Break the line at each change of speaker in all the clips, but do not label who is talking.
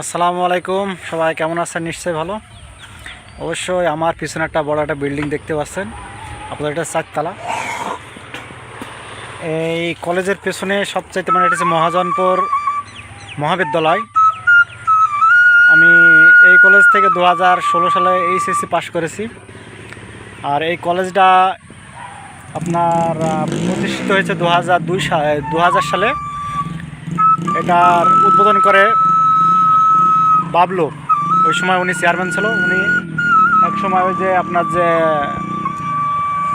আসসালামু আলাইকুম। সবাই কেমন আছেন? নিশ্চয়ই ভালো। অবশ্যই আমার পিছনে একটা বড় একটা বিল্ডিং দেখতে পাচ্ছেন। আপনাদের এটা চারতলা। এই কলেজের পেছনে সবচাইতে মানে এটা হচ্ছে মহাজনপুর মহাবিদ্যালয়। আমি এই কলেজ থেকে দু হাজার ষোলো সালে এইচএসসি পাশ করেছি। আর এই কলেজটা আপনার প্রতিষ্ঠিত হয়েছে দু হাজার দুই সালে দু হাজার সালে। এটার উদ্বোধন করে বাবলু। ওই সময় উনি চেয়ারম্যান ছিল, উনি এক সময় ওই যে আপনার যে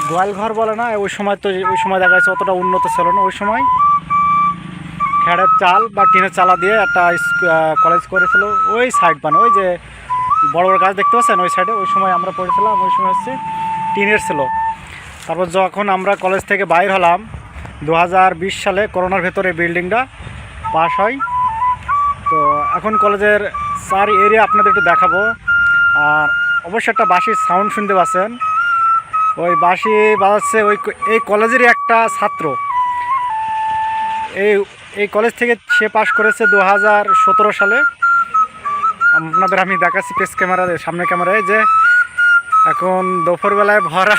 গোয়াল ঘর বলে না, ওই সময় তো ওই সময় দেখা যাচ্ছে অতটা উন্নত ছিল না। ওই সময় খেড়ের চাল বা টিনের চালা দিয়ে একটা কলেজ করেছিল ওই সাইড মানে ওই যে বড় বড় গাছ দেখতে পাচ্ছেন ওই সাইডে ওই সময় আমরা পড়েছিলাম, ওই সময় হচ্ছে টিনের ছিল। তারপর যখন আমরা কলেজ থেকে বাইর হলাম দু হাজার বিশ সালে করোনার ভেতরে বিল্ডিংটা পাস হয়। তো এখন কলেজের চার এরিয়া আপনাদের একটু দেখাবো। আর অবশ্যই একটা বাঁশির সাউন্ড শুনতে পাচ্ছেন। ওই বাঁশি বাজাচ্ছে ওই এই কলেজেরই একটা ছাত্র। এই এই কলেজ থেকে সে পাশ করেছে দু হাজার সতেরো সালে। আপনাদের আমি দেখাচ্ছি পেস ক্যামেরা সামনে ক্যামেরায় যে এখন দুপুরবেলায় ভরা,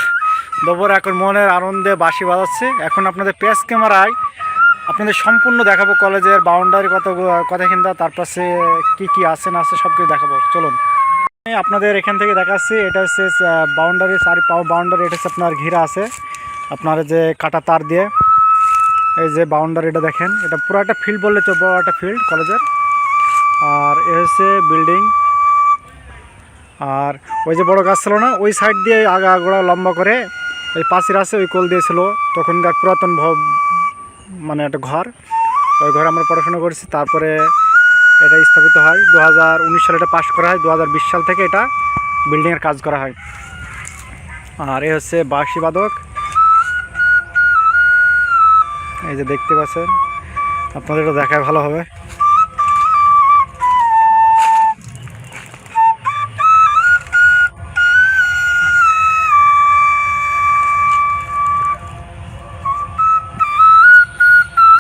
দুপুর এখন মনের আনন্দে বাঁশি বাজাচ্ছে। এখন আপনাদের পেস ক্যামেরায় আপনাদের সম্পূর্ণ দেখাবো কলেজের বাউন্ডারি কত কথা কিন্তু তার পাশে কী কী আছে, না আছে সব কিছু দেখাবো। চলুন। আপনাদের এখান থেকে দেখাচ্ছি, এটা হচ্ছে বাউন্ডারি চারি বাউন্ডারি এটা হচ্ছে আপনার ঘিরা আছে। আপনার যে কাটা তার দিয়ে, এই যে বাউন্ডারিটা দেখেন, এটা পুরো একটা ফিল্ড বললে তো বড় একটা ফিল্ড কলেজের। আর এ হচ্ছে বিল্ডিং আর ওই যে বড় গাছ ছিল না, ওই সাইড দিয়ে আগা আগোড়া লম্বা করে, ওই পাশের আছে, ওই কোল দিয়েছিল, তখনকার পুরাতন মানে একটা ঘর। ওই ঘরে আমরা পড়াশোনা করেছি, তারপরে এটা স্থাপিত হয়। দু হাজার উনিশ সালে এটা পাশ করা হয় দু হাজার বিশ সাল থেকে এটা বিল্ডিংয়ের কাজ করা হয়। আর এ হচ্ছে বাঁশি বাদক। এই যে দেখতে পাচ্ছেন, আপনাদের এটা দেখায় ভালো হবে।